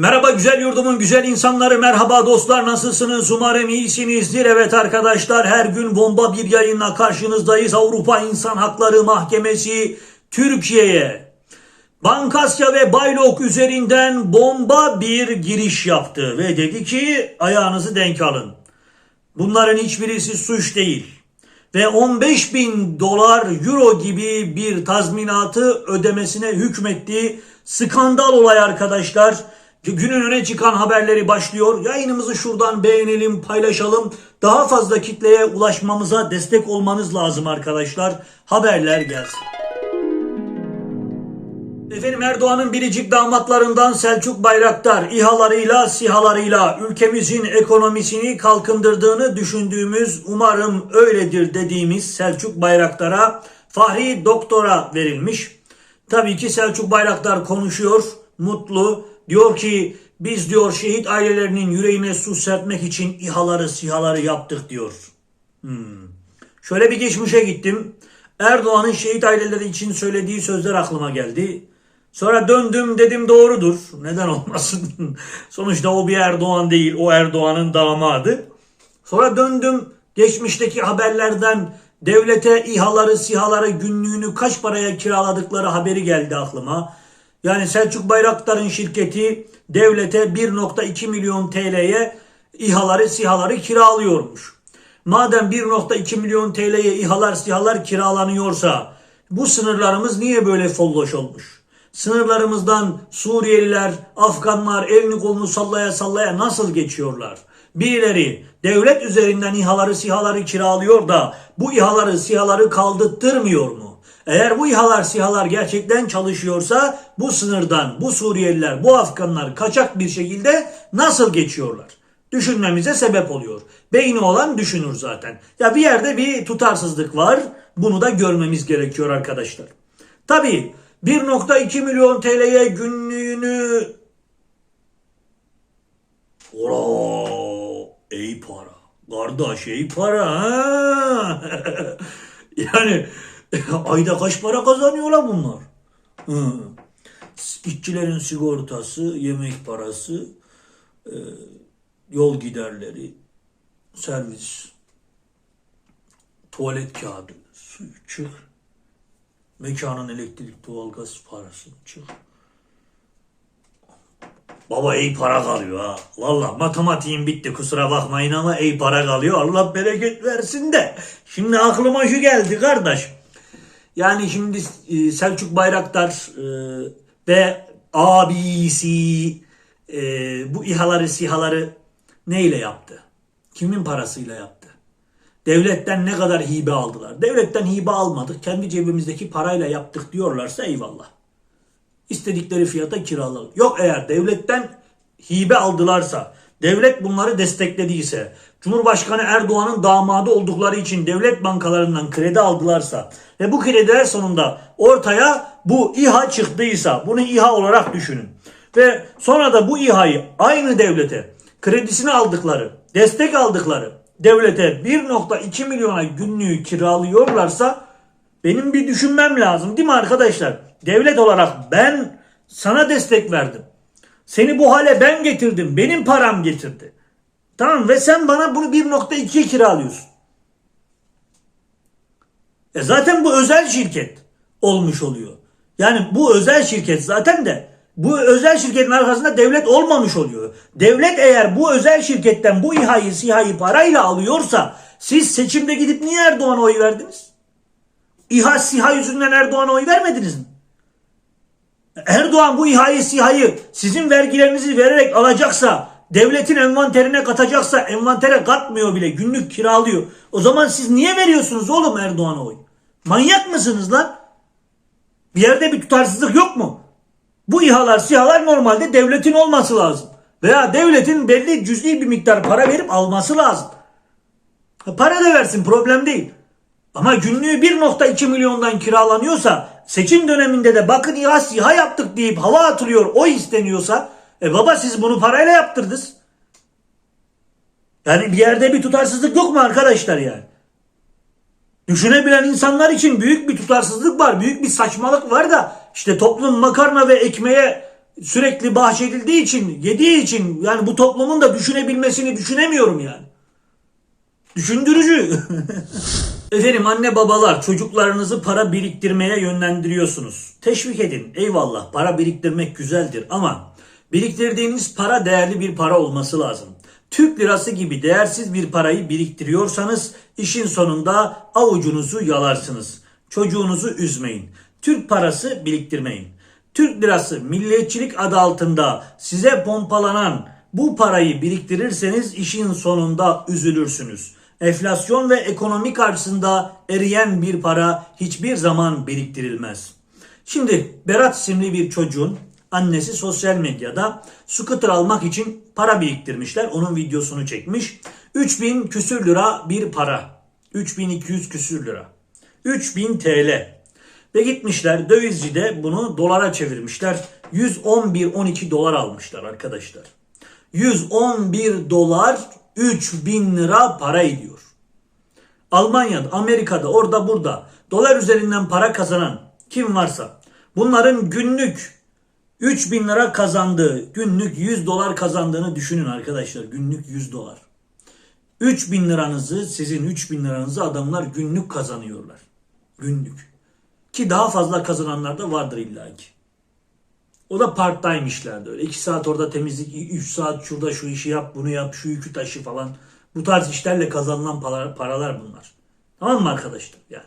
Merhaba güzel yurdumun güzel insanları, merhaba dostlar nasılsınız? Umarım iyisinizdir. Evet arkadaşlar her gün bomba bir yayınla karşınızdayız. Avrupa İnsan Hakları Mahkemesi Türkiye'ye Bankasya ve Baylok üzerinden bomba bir giriş yaptı ve dedi ki ayağınızı denk alın. Bunların hiçbirisi suç değil. Ve 15 bin dolar euro gibi bir tazminatı ödemesine hükmetti. Skandal olay arkadaşlar. Günün öne çıkan haberleri başlıyor. Yayınımızı şuradan beğenelim, paylaşalım. Daha fazla kitleye ulaşmamıza destek olmanız lazım arkadaşlar. Haberler gelsin. Efendim Erdoğan'ın biricik damatlarından Selçuk Bayraktar İHA'larıyla SİHA'larıyla ülkemizin ekonomisini kalkındırdığını düşündüğümüz umarım öyledir dediğimiz Selçuk Bayraktar'a Fahri Doktora verilmiş. Tabii ki Selçuk Bayraktar konuşuyor, mutlu. Diyor ki biz diyor şehit ailelerinin yüreğine su serpmek için İHA'ları SİHA'ları yaptık diyor. Şöyle bir geçmişe gittim. Erdoğan'ın şehit aileleri için söylediği sözler aklıma geldi. Sonra döndüm dedim doğrudur. Neden olmasın? Sonuçta o bir Erdoğan değil. O Erdoğan'ın damadı. Sonra döndüm geçmişteki haberlerden devlete İHA'ları SİHA'ları günlüğünü kaç paraya kiraladıkları haberi geldi aklıma. Yani Selçuk Bayraktar'ın şirketi devlete 1.2 milyon TL'ye İHA'ları SİHA'ları kiralıyormuş. Madem 1.2 milyon TL'ye İHA'lar SİHA'lar kiralanıyorsa bu sınırlarımız niye böyle folloş olmuş? Sınırlarımızdan Suriyeliler, Afganlar elini kolunu sallaya sallaya nasıl geçiyorlar? Birileri devlet üzerinden İHA'ları SİHA'ları kiralıyor da bu İHA'ları SİHA'ları kaldırttırmıyor mu? Eğer bu İHA'lar SİHA'lar gerçekten çalışıyorsa bu sınırdan bu Suriyeliler, bu Afganlar kaçak bir şekilde nasıl geçiyorlar? Düşünmemize sebep oluyor. Beyni olan düşünür zaten. Ya bir yerde bir tutarsızlık var. Bunu da görmemiz gerekiyor arkadaşlar. Tabii 1.2 milyon TL'ye günlüğünü Ora, ey para. Kardeş ey para ha. ayda kaç para kazanıyorlar bunlar? Hı. İşçilerin sigortası, yemek parası, e, yol giderleri, servis, tuvalet kağıdı, su çık. Mekanın elektrik, doğalgaz parası çık. Baba iyi para kalıyor ha. Valla matematiğim bitti kusura bakmayın ama iyi para kalıyor. Allah bereket versin de. Şimdi aklıma şu geldi kardeş. Yani şimdi e, Selçuk Bayraktar e, ve abisi e, bu İHA'ları SİHA'ları neyle yaptı? Kimin parasıyla yaptı? Devletten ne kadar hibe aldılar? Devletten hibe almadık. Kendi cebimizdeki parayla yaptık diyorlarsa eyvallah. İstedikleri fiyata kiraladı. Yok eğer devletten hibe aldılarsa, devlet bunları desteklediyse, Cumhurbaşkanı Erdoğan'ın damadı oldukları için devlet bankalarından kredi aldılarsa ve bu krediler sonunda ortaya bu İHA çıktıysa, bunu İHA olarak düşünün. Ve sonra da bu İHA'yı aynı devlete kredisini aldıkları, destek aldıkları devlete 1.2 milyona günlüğü kiralıyorlarsa benim bir düşünmem lazım değil mi arkadaşlar? Devlet olarak ben sana destek verdim. Seni bu hale ben getirdim. Benim param getirdi. Tamam ve sen bana bunu 1.2'ye kiralıyorsun. E zaten bu özel şirket olmuş oluyor. Yani bu özel şirket zaten de bu özel şirketin arkasında devlet olmamış oluyor. Devlet eğer bu özel şirketten bu İHA'yı SİHA'yı parayla alıyorsa siz seçimde gidip niye Erdoğan'a oy verdiniz? İHA SİHA yüzünden Erdoğan'a oy vermediniz mi? Erdoğan bu İHA'yı SİHA'yı sizin vergilerinizi vererek alacaksa devletin envanterine katacaksa envantere katmıyor bile günlük kiralıyor. O zaman siz niye veriyorsunuz oğlum Erdoğan'a oy? Manyak mısınız lan? Bir yerde bir tutarsızlık yok mu? Bu İHA'lar SİHA'lar normalde devletin olması lazım. Veya devletin belli cüz'i bir miktar para verip alması lazım. Para da versin problem değil. Ama günlüğü 1.2 milyondan kiralanıyorsa seçim döneminde de bakın İHA SİHA yaptık deyip hava atılıyor o isteniyorsa e baba siz bunu parayla yaptırdınız. Yani bir yerde bir tutarsızlık yok mu arkadaşlar yani? Düşünebilen insanlar için büyük bir tutarsızlık var. Büyük bir saçmalık var da işte toplum makarna ve ekmeğe sürekli bahşedildiği için, yediği için yani bu toplumun da düşünebilmesini düşünemiyorum yani. Düşündürücü. Efendim anne babalar çocuklarınızı para biriktirmeye yönlendiriyorsunuz. Teşvik edin. Eyvallah para biriktirmek güzeldir ama biriktirdiğiniz para değerli bir para olması lazım. Türk lirası gibi değersiz bir parayı biriktiriyorsanız işin sonunda avucunuzu yalarsınız. Çocuğunuzu üzmeyin. Türk parası biriktirmeyin. Türk lirası milliyetçilik adı altında size pompalanan bu parayı biriktirirseniz işin sonunda üzülürsünüz. Enflasyon ve ekonomi karşısında eriyen bir para hiçbir zaman biriktirilmez. Şimdi Berat isimli bir çocuğun annesi sosyal medyada scooter almak için para biriktirmişler. Onun videosunu çekmiş. 3000 küsür lira bir para. 3200 küsür lira. 3000 TL. Ve gitmişler dövizcide bunu dolara çevirmişler. 111-12 dolar almışlar arkadaşlar. 111 dolar 3000 lira para ediyor. Almanya'da, Amerika'da, orada burada dolar üzerinden para kazanan kim varsa bunların günlük 3000 lira kazandığı, günlük 100 dolar kazandığını düşünün arkadaşlar. Günlük 100 dolar. 3000 liranızı, sizin 3000 liranızı adamlar günlük kazanıyorlar. Günlük. Ki daha fazla kazananlar da vardır illaki. O da part time işlerde öyle. 2 saat orada temizlik, 3 saat şurada şu işi yap, bunu yap, şu yükü taşı falan. Bu tarz işlerle kazanılan paralar, paralar bunlar. Tamam mı arkadaşlar? Yani.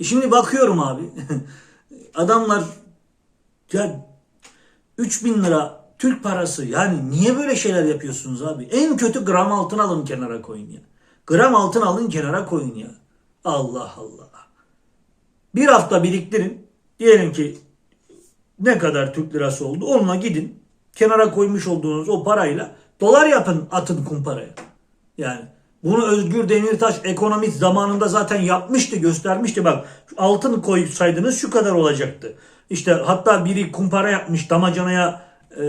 E şimdi bakıyorum abi. Adamlar ya 3000 lira Türk parası yani niye böyle şeyler yapıyorsunuz abi? En kötü gram altın alın kenara koyun ya. Gram altın alın kenara koyun ya. Allah Allah. Bir hafta biriktirin. Diyelim ki ne kadar Türk lirası oldu onunla gidin. Kenara koymuş olduğunuz o parayla dolar yapın atın kumparaya. Yani bunu Özgür Demirtaş ekonomist zamanında zaten yapmıştı göstermişti bak altın koysaydınız şu kadar olacaktı. İşte hatta biri kumpara yapmış damacanaya e,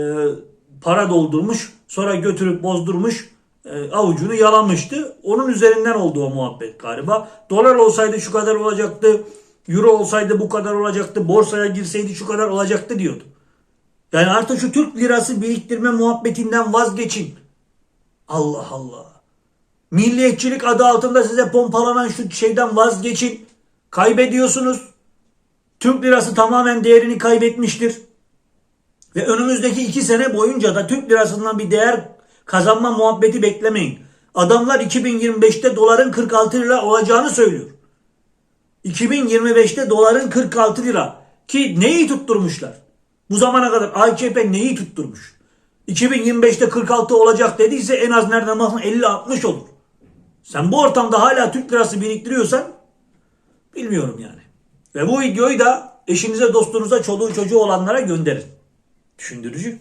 para doldurmuş sonra götürüp bozdurmuş e, avucunu yalamıştı. Onun üzerinden oldu o muhabbet galiba. Dolar olsaydı şu kadar olacaktı. Euro olsaydı bu kadar olacaktı. Borsaya girseydi şu kadar olacaktı diyordu. Yani artık şu Türk lirası biriktirme muhabbetinden vazgeçin. Allah Allah. Milliyetçilik adı altında size pompalanan şu şeyden vazgeçin. Kaybediyorsunuz. Türk lirası tamamen değerini kaybetmiştir. Ve önümüzdeki iki sene boyunca da Türk lirasından bir değer kazanma muhabbeti beklemeyin. Adamlar 2025'te doların 46 lira olacağını söylüyor. 2025'te doların 46 lira. Ki neyi tutturmuşlar? Bu zamana kadar AKP neyi tutturmuş? 2025'te 46 olacak dediyse en az nereden baksan 50-60 olur. Sen bu ortamda hala Türk lirası biriktiriyorsan bilmiyorum yani. Ve bu videoyu da eşinize, dostunuza, çoluğu çocuğu olanlara gönderin. Düşündürücü.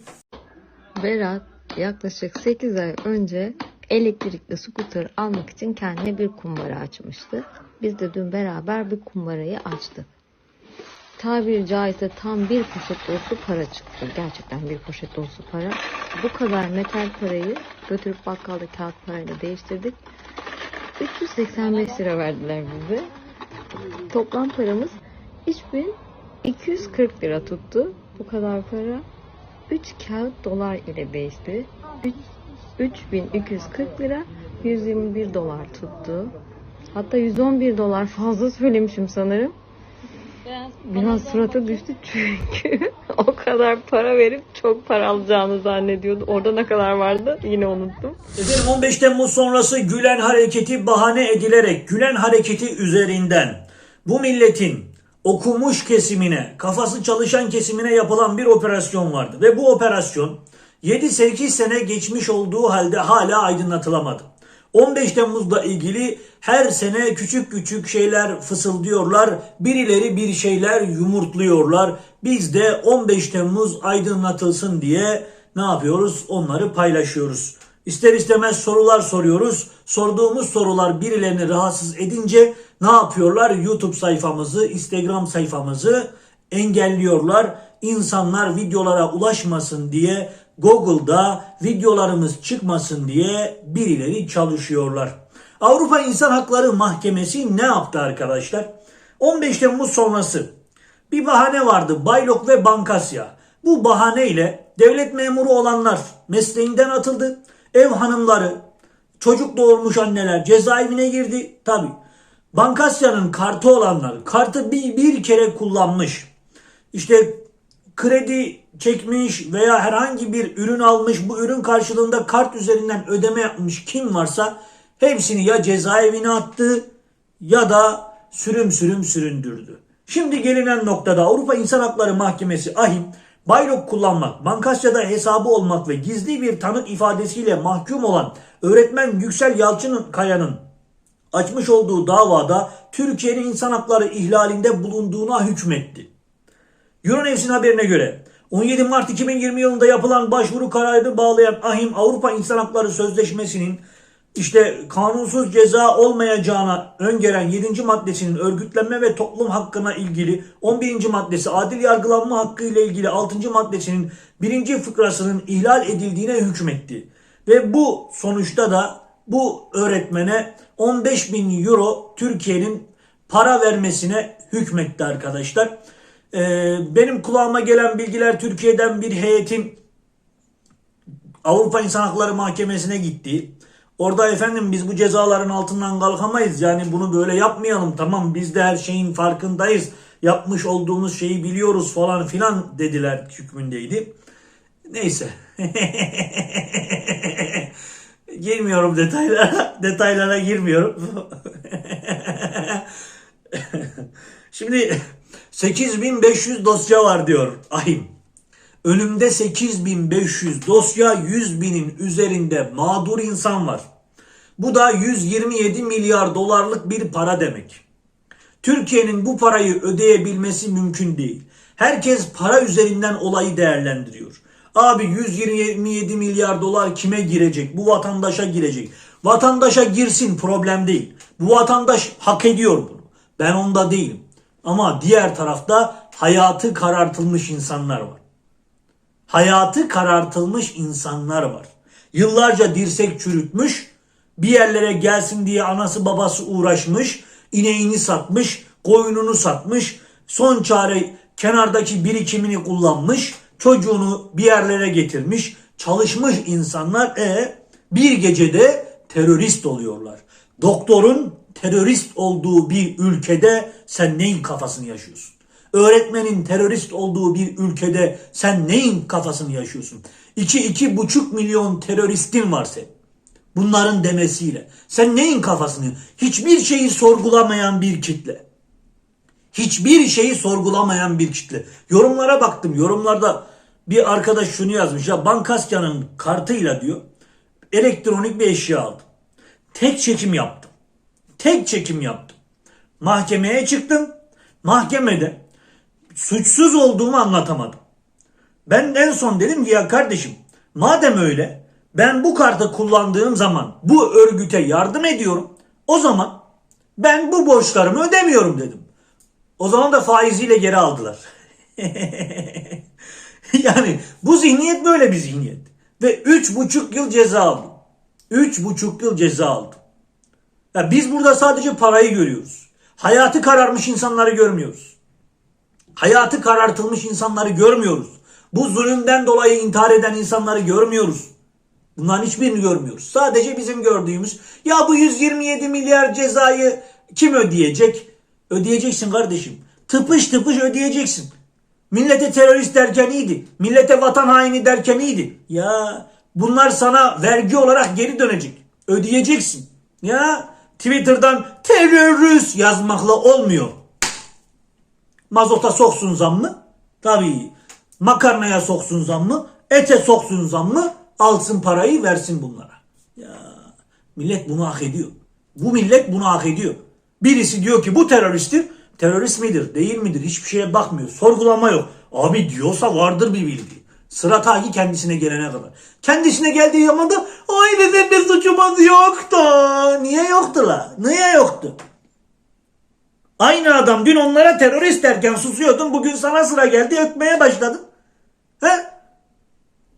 Berat yaklaşık 8 ay önce elektrikli scooter almak için kendine bir kumbara açmıştı. Biz de dün beraber bir kumbarayı açtık. Tabiri caizse tam bir poşet dolusu para çıktı. Gerçekten bir poşet dolusu para. Bu kadar metal parayı götürüp bakkalda kağıt parayla değiştirdik. 385 lira verdiler bize. Toplam paramız 3240 lira tuttu. Bu kadar para 3 kağıt dolar ile değişti. 3, 3240 lira 121 dolar tuttu. Hatta 111 dolar fazla söylemişim sanırım. Biraz suratı düştü çünkü o kadar para verip çok para alacağını zannediyordu. Orada ne kadar vardı yine unuttum. Efendim 15 Temmuz sonrası Gülen hareketi bahane edilerek Gülen hareketi üzerinden bu milletin okumuş kesimine, kafası çalışan kesimine yapılan bir operasyon vardı. Ve bu operasyon 7-8 sene geçmiş olduğu halde hala aydınlatılamadı. 15 Temmuz'la ilgili her sene küçük küçük şeyler fısıldıyorlar. Birileri bir şeyler yumurtluyorlar. Biz de 15 Temmuz aydınlatılsın diye ne yapıyoruz? Onları paylaşıyoruz. İster istemez sorular soruyoruz. Sorduğumuz sorular birilerini rahatsız edince ne yapıyorlar? YouTube sayfamızı, Instagram sayfamızı engelliyorlar. İnsanlar videolara ulaşmasın diye Google'da videolarımız çıkmasın diye birileri çalışıyorlar. Avrupa İnsan Hakları Mahkemesi ne yaptı arkadaşlar? 15 Temmuz sonrası bir bahane vardı. Baylok ve Bankasya. Bu bahaneyle devlet memuru olanlar mesleğinden atıldı. Ev hanımları, çocuk doğurmuş anneler cezaevine girdi. Tabi. Bankasya'nın kartı olanlar kartı bir, bir kere kullanmış. İşte kredi çekmiş veya herhangi bir ürün almış bu ürün karşılığında kart üzerinden ödeme yapmış kim varsa hepsini ya cezaevine attı ya da sürüm sürüm süründürdü. Şimdi gelinen noktada Avrupa İnsan Hakları Mahkemesi AHİM bayrok kullanmak, Bankasya'da hesabı olmak ve gizli bir tanık ifadesiyle mahkum olan öğretmen Yüksel Yalçın Kaya'nın açmış olduğu davada Türkiye'nin insan hakları ihlalinde bulunduğuna hükmetti. Euronews'in haberine göre 17 Mart 2020 yılında yapılan başvuru kararını bağlayan AHİM Avrupa İnsan Hakları Sözleşmesi'nin işte kanunsuz ceza olmayacağına öngören 7. maddesinin örgütlenme ve toplum hakkına ilgili 11. maddesi adil yargılanma hakkı ile ilgili 6. maddesinin 1. fıkrasının ihlal edildiğine hükmetti. Ve bu sonuçta da bu öğretmene 15 bin euro Türkiye'nin para vermesine hükmetti arkadaşlar. Ee, benim kulağıma gelen bilgiler Türkiye'den bir heyetin Avrupa İnsan Hakları Mahkemesi'ne gitti. Orada efendim biz bu cezaların altından kalkamayız. Yani bunu böyle yapmayalım. Tamam biz de her şeyin farkındayız. Yapmış olduğumuz şeyi biliyoruz falan filan dediler hükmündeydi. Neyse. girmiyorum detaylara. Detaylara girmiyorum. Şimdi 8500 dosya var diyor Ahim. Önümde 8500 dosya 100 binin üzerinde mağdur insan var. Bu da 127 milyar dolarlık bir para demek. Türkiye'nin bu parayı ödeyebilmesi mümkün değil. Herkes para üzerinden olayı değerlendiriyor. Abi 127 milyar dolar kime girecek? Bu vatandaşa girecek. Vatandaşa girsin problem değil. Bu vatandaş hak ediyor bunu. Ben onda değilim. Ama diğer tarafta hayatı karartılmış insanlar var. Hayatı karartılmış insanlar var. Yıllarca dirsek çürütmüş, bir yerlere gelsin diye anası babası uğraşmış, ineğini satmış, koyununu satmış, son çare kenardaki birikimini kullanmış, çocuğunu bir yerlere getirmiş, çalışmış insanlar e bir gecede terörist oluyorlar. Doktorun terörist olduğu bir ülkede sen neyin kafasını yaşıyorsun? Öğretmenin terörist olduğu bir ülkede sen neyin kafasını yaşıyorsun? 2 iki buçuk milyon teröristin var senin. Bunların demesiyle. Sen neyin kafasını? Hiçbir şeyi sorgulamayan bir kitle. Hiçbir şeyi sorgulamayan bir kitle. Yorumlara baktım. Yorumlarda bir arkadaş şunu yazmış. Ya Bankasya'nın kartıyla diyor elektronik bir eşya aldım. Tek çekim yaptım. Tek çekim yaptım. Mahkemeye çıktım. Mahkemede suçsuz olduğumu anlatamadım. Ben en son dedim ki ya kardeşim madem öyle ben bu kartı kullandığım zaman bu örgüte yardım ediyorum. O zaman ben bu borçlarımı ödemiyorum dedim. O zaman da faiziyle geri aldılar. yani bu zihniyet böyle bir zihniyet. Ve üç buçuk yıl ceza aldım. Üç buçuk yıl ceza aldım. Ya biz burada sadece parayı görüyoruz. Hayatı kararmış insanları görmüyoruz. Hayatı karartılmış insanları görmüyoruz. Bu zulümden dolayı intihar eden insanları görmüyoruz. Bunların hiçbirini görmüyoruz. Sadece bizim gördüğümüz ya bu 127 milyar cezayı kim ödeyecek? Ödeyeceksin kardeşim. Tıpış tıpış ödeyeceksin. Millete terörist derken iyiydi. Millete vatan haini derken iyiydi. Ya bunlar sana vergi olarak geri dönecek. Ödeyeceksin. Ya Twitter'dan terörist yazmakla olmuyor. Mazota soksun zammı. Tabii. Makarnaya soksun zammı. Ete soksun zammı. Alsın parayı versin bunlara. Ya millet bunu hak ediyor. Bu millet bunu hak ediyor. Birisi diyor ki bu teröristtir. Terörist midir? Değil midir? Hiçbir şeye bakmıyor. Sorgulama yok. Abi diyorsa vardır bir bildiği. Sıra ta ki kendisine gelene kadar. Kendisine geldiği zaman da ay bizim bir suçumuz yoktu. Niye yoktu la? Niye yoktu? Aynı adam dün onlara terörist derken susuyordun. Bugün sana sıra geldi ötmeye başladın. He?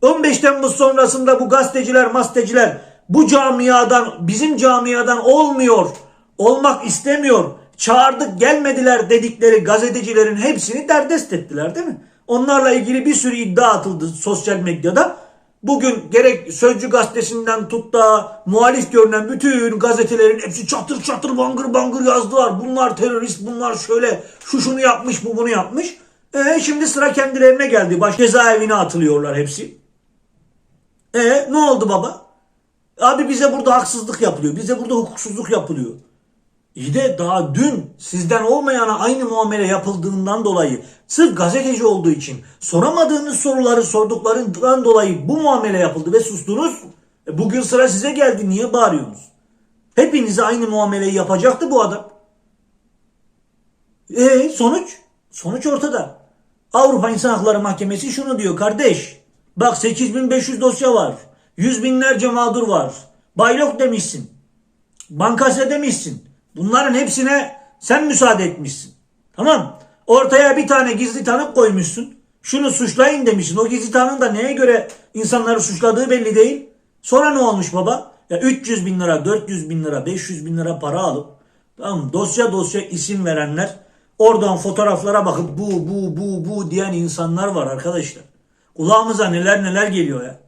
15 Temmuz sonrasında bu gazeteciler, masteciler bu camiadan, bizim camiadan olmuyor, olmak istemiyor, çağırdık gelmediler dedikleri gazetecilerin hepsini derdest ettiler değil mi? Onlarla ilgili bir sürü iddia atıldı sosyal medyada. Bugün gerek Sözcü gazetesinden tut da muhalif görünen bütün gazetelerin hepsi çatır çatır bangır bangır yazdılar. Bunlar terörist, bunlar şöyle şu şunu yapmış, bu bunu yapmış. E şimdi sıra kendilerine geldi. Baş cezaevine atılıyorlar hepsi. E ne oldu baba? Abi bize burada haksızlık yapılıyor. Bize burada hukuksuzluk yapılıyor. İyi de daha dün sizden olmayana aynı muamele yapıldığından dolayı sırf gazeteci olduğu için soramadığınız soruları sorduklarından dolayı bu muamele yapıldı ve sustunuz. E bugün sıra size geldi. Niye bağırıyorsunuz? Hepinize aynı muameleyi yapacaktı bu adam. E sonuç? Sonuç ortada. Avrupa İnsan Hakları Mahkemesi şunu diyor kardeş. Bak 8500 dosya var. Yüz binlerce mağdur var. Baylok demişsin. Bankasya demişsin. Bunların hepsine sen müsaade etmişsin. Tamam. Ortaya bir tane gizli tanık koymuşsun. Şunu suçlayın demişsin. O gizli tanığın da neye göre insanları suçladığı belli değil. Sonra ne olmuş baba? Ya 300 bin lira, 400 bin lira, 500 bin lira para alıp tamam dosya dosya isim verenler oradan fotoğraflara bakıp bu bu bu bu diyen insanlar var arkadaşlar. Kulağımıza neler neler geliyor ya.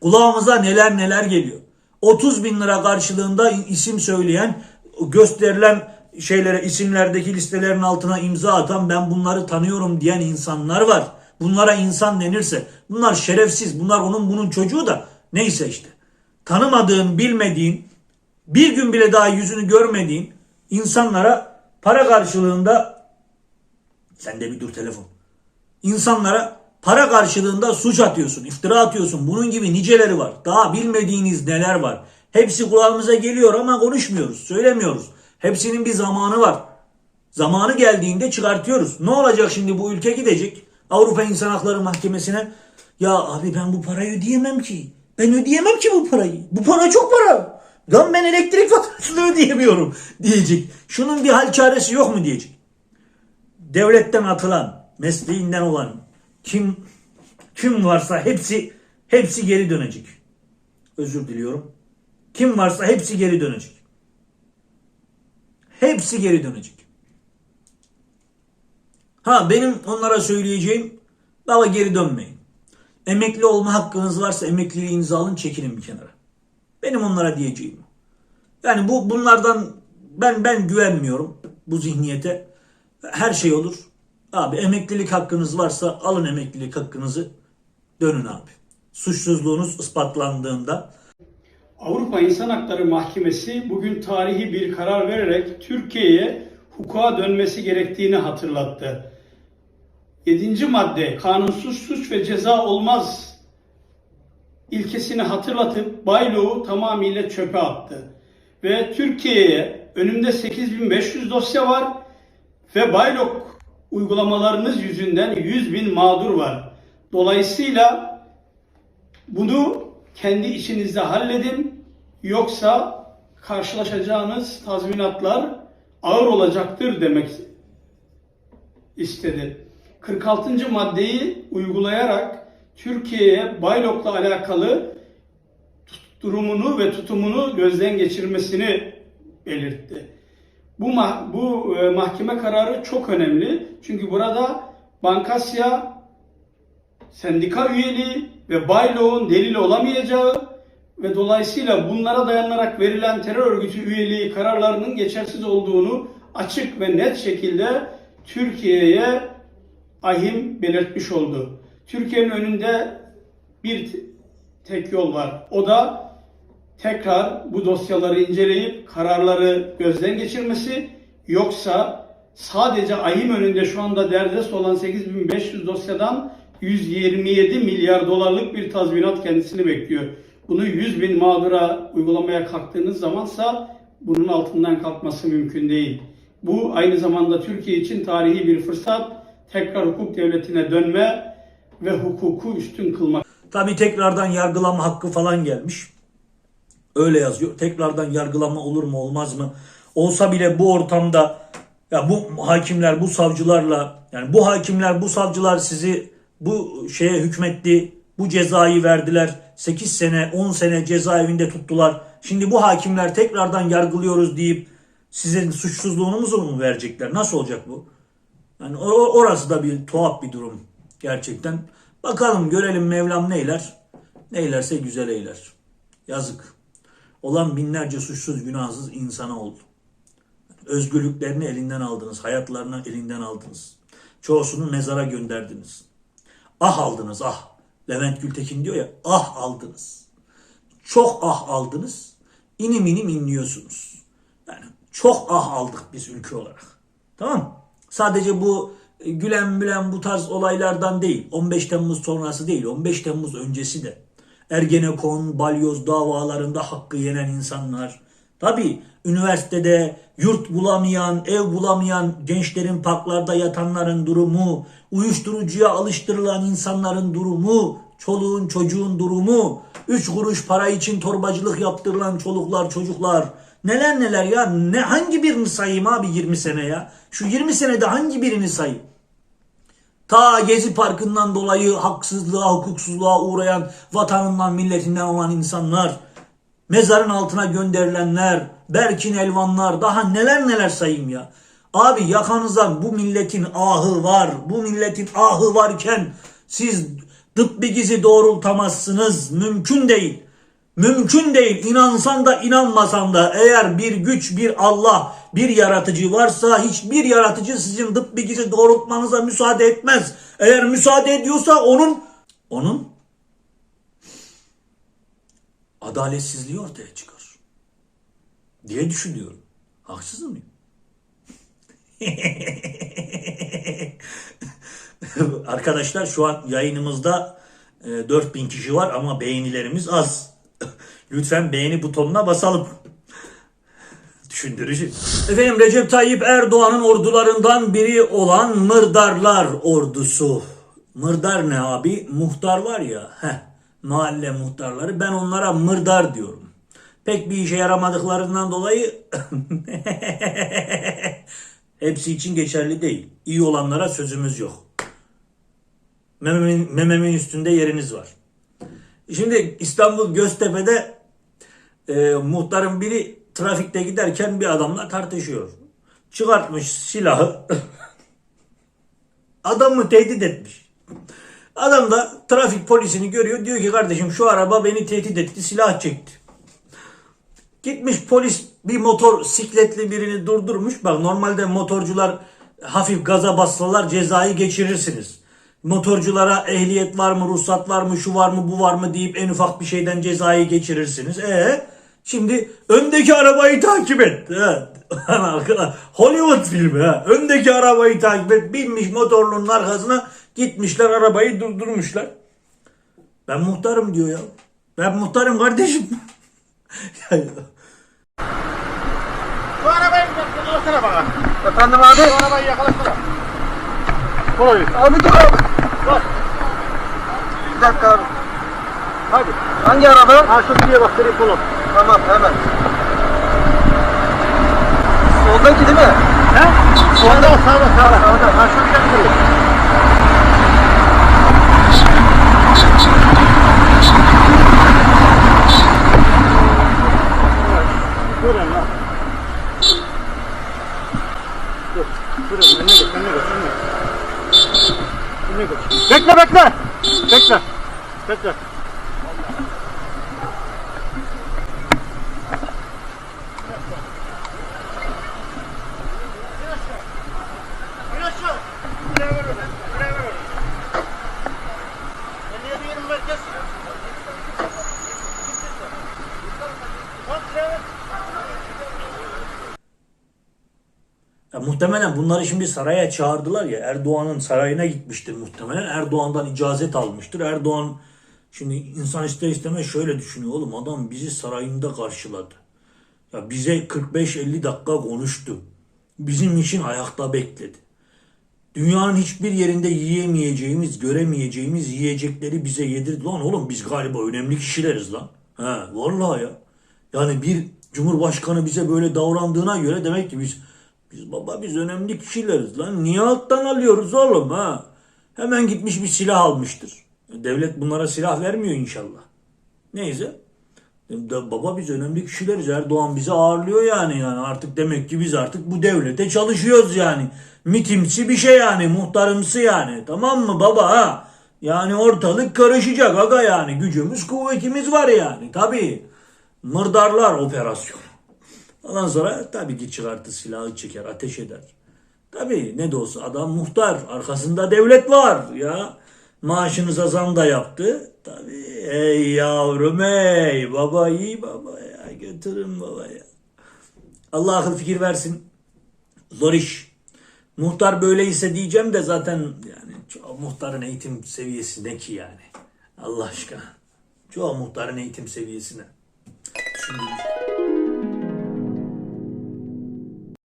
Kulağımıza neler neler geliyor. 30 bin lira karşılığında isim söyleyen, gösterilen şeylere isimlerdeki listelerin altına imza atan ben bunları tanıyorum diyen insanlar var. Bunlara insan denirse bunlar şerefsiz. Bunlar onun bunun çocuğu da neyse işte. Tanımadığın, bilmediğin, bir gün bile daha yüzünü görmediğin insanlara para karşılığında sen de bir dur telefon insanlara para karşılığında suç atıyorsun, iftira atıyorsun. Bunun gibi niceleri var. Daha bilmediğiniz neler var. Hepsi kulağımıza geliyor ama konuşmuyoruz, söylemiyoruz. Hepsinin bir zamanı var. Zamanı geldiğinde çıkartıyoruz. Ne olacak şimdi bu ülke gidecek Avrupa İnsan Hakları Mahkemesi'ne. Ya abi ben bu parayı ödeyemem ki. Ben ödeyemem ki bu parayı. Bu para çok para. Lan ben elektrik faturasını ödeyemiyorum diyecek. Şunun bir hal çaresi yok mu diyecek devletten atılan, mesleğinden olan kim kim varsa hepsi hepsi geri dönecek. Özür diliyorum. Kim varsa hepsi geri dönecek. Hepsi geri dönecek. Ha benim onlara söyleyeceğim baba geri dönmeyin. Emekli olma hakkınız varsa emekliliğinizi alın çekilin bir kenara. Benim onlara diyeceğim. Yani bu bunlardan ben ben güvenmiyorum bu zihniyete. Her şey olur. Abi emeklilik hakkınız varsa alın emeklilik hakkınızı dönün abi. Suçsuzluğunuz ispatlandığında Avrupa İnsan Hakları Mahkemesi bugün tarihi bir karar vererek Türkiye'ye hukuka dönmesi gerektiğini hatırlattı. 7. madde kanunsuz suç ve ceza olmaz ilkesini hatırlatıp Bayloğ'u tamamıyla çöpe attı. Ve Türkiye'ye önümde 8500 dosya var ve Baylok uygulamalarınız yüzünden 100 bin mağdur var. Dolayısıyla bunu kendi içinizde halledin yoksa karşılaşacağınız tazminatlar ağır olacaktır demek istedi. 46. maddeyi uygulayarak Türkiye'ye Baylok'la alakalı durumunu ve tutumunu gözden geçirmesini belirtti. Bu mah- bu e, mahkeme kararı çok önemli. Çünkü burada Bankasya sendika üyeliği ve Bayloğ'un delil olamayacağı ve dolayısıyla bunlara dayanarak verilen terör örgütü üyeliği kararlarının geçersiz olduğunu açık ve net şekilde Türkiye'ye ahim belirtmiş oldu. Türkiye'nin önünde bir tek yol var. O da tekrar bu dosyaları inceleyip kararları gözden geçirmesi yoksa sadece ahim önünde şu anda derdest olan 8500 dosyadan 127 milyar dolarlık bir tazminat kendisini bekliyor. Bunu 100 bin mağdura uygulamaya kalktığınız zamansa bunun altından kalkması mümkün değil. Bu aynı zamanda Türkiye için tarihi bir fırsat. Tekrar hukuk devletine dönme ve hukuku üstün kılmak. tabi tekrardan yargılama hakkı falan gelmiş. Öyle yazıyor. Tekrardan yargılama olur mu olmaz mı? Olsa bile bu ortamda ya bu hakimler bu savcılarla yani bu hakimler bu savcılar sizi bu şeye hükmetti. Bu cezayı verdiler. 8 sene 10 sene cezaevinde tuttular. Şimdi bu hakimler tekrardan yargılıyoruz deyip sizin suçsuzluğunuzu mu verecekler? Nasıl olacak bu? Yani orası da bir tuhaf bir durum. Gerçekten. Bakalım görelim Mevlam neyler. Neylerse güzel eyler. Yazık. Olan binlerce suçsuz günahsız insana oldu. Özgürlüklerini elinden aldınız. Hayatlarını elinden aldınız. Çoğusunu mezara gönderdiniz. Ah aldınız ah. Levent Gültekin diyor ya ah aldınız. Çok ah aldınız. İnim inim inliyorsunuz. Yani çok ah aldık biz ülke olarak. Tamam? Sadece bu e, gülen mülen bu tarz olaylardan değil. 15 Temmuz sonrası değil. 15 Temmuz öncesi de. Ergenekon, balyoz davalarında hakkı yenen insanlar. Tabi üniversitede yurt bulamayan, ev bulamayan gençlerin parklarda yatanların durumu, uyuşturucuya alıştırılan insanların durumu, çoluğun çocuğun durumu, 3 kuruş para için torbacılık yaptırılan çoluklar çocuklar. Neler neler ya ne hangi birini sayayım abi 20 sene ya? Şu 20 senede hangi birini sayayım? Ta Gezi Parkı'ndan dolayı haksızlığa, hukuksuzluğa uğrayan vatanından, milletinden olan insanlar, mezarın altına gönderilenler, Berkin Elvanlar, daha neler neler sayayım ya. Abi yakanızda bu milletin ahı var, bu milletin ahı varken siz tıbbi gizi doğrultamazsınız. Mümkün değil. Mümkün değil. İnansan da inanmasan da eğer bir güç, bir Allah, bir yaratıcı varsa hiçbir yaratıcı sizin tıp bilgisi doğrultmanıza müsaade etmez. Eğer müsaade ediyorsa onun onun adaletsizliği ortaya çıkar. Diye düşünüyorum. Haksız mıyım? Arkadaşlar şu an yayınımızda e, 4000 kişi var ama beğenilerimiz az. Lütfen beğeni butonuna basalım. Düşündürücü. Efendim Recep Tayyip Erdoğan'ın ordularından biri olan Mırdarlar ordusu. Mırdar ne abi? Muhtar var ya. Heh, mahalle muhtarları. Ben onlara mırdar diyorum. Pek bir işe yaramadıklarından dolayı hepsi için geçerli değil. İyi olanlara sözümüz yok. Mememin, mememin üstünde yeriniz var. Şimdi İstanbul Göztepe'de e, muhtarın biri trafikte giderken bir adamla tartışıyor. Çıkartmış silahı. Adamı tehdit etmiş. Adam da trafik polisini görüyor. Diyor ki kardeşim şu araba beni tehdit etti. Silah çekti. Gitmiş polis bir motor sikletli birini durdurmuş. Bak normalde motorcular hafif gaza bassalar cezayı geçirirsiniz. Motorculara ehliyet var mı, ruhsat var mı, şu var mı, bu var mı deyip en ufak bir şeyden cezayı geçirirsiniz. E şimdi öndeki arabayı takip et. Hollywood filmi ha. Öndeki arabayı takip et. Binmiş motorlunun arkasına gitmişler arabayı durdurmuşlar. Ben muhtarım diyor ya. Ben muhtarım kardeşim. Şu arabayı yakalasana bana. Efendim abi? Şu arabayı yakalasana. Kolay. Abi dur abi. Bak. Bir dakika abi. Hadi. Hangi araba? Ha şu diye bak direkt bunu. Tamam hemen. Soldaki değil mi? He? Solda sağda. Sağda. Ha şu bir dakika. Durun lan. Dur. Durun. Önüne geç. Önüne geç. Önüne geç. Önüne geç. Bekle bekle. Bekle. Bekle. Muhtemelen bunları şimdi saraya çağırdılar ya. Erdoğan'ın sarayına gitmiştir muhtemelen. Erdoğan'dan icazet almıştır. Erdoğan şimdi insan ister istemez şöyle düşünüyor. Oğlum adam bizi sarayında karşıladı. Ya bize 45-50 dakika konuştu. Bizim için ayakta bekledi. Dünyanın hiçbir yerinde yiyemeyeceğimiz, göremeyeceğimiz yiyecekleri bize yedirdi. Lan oğlum biz galiba önemli kişileriz lan. He vallahi ya. Yani bir cumhurbaşkanı bize böyle davrandığına göre demek ki biz biz baba biz önemli kişileriz lan. Niye alttan alıyoruz oğlum ha? Hemen gitmiş bir silah almıştır. Devlet bunlara silah vermiyor inşallah. Neyse. De, baba biz önemli kişileriz. Erdoğan bizi ağırlıyor yani. yani. Artık demek ki biz artık bu devlete çalışıyoruz yani. mitimsi bir şey yani muhtarımsı yani tamam mı baba ha? Yani ortalık karışacak aga yani gücümüz kuvvetimiz var yani tabii. Mırdarlar operasyonu. Ondan sonra tabii ki çıkartır silahı çeker ateş eder. Tabii ne de olsa adam muhtar arkasında devlet var ya. Maaşınıza zam da yaptı. Tabii ey yavrum ey baba iyi baba ya götürün baba ya. Allah akıl fikir versin. Zor iş. Muhtar böyleyse diyeceğim de zaten yani çoğu muhtarın eğitim seviyesi ne ki yani. Allah aşkına. Çoğu muhtarın eğitim seviyesine. Şimdi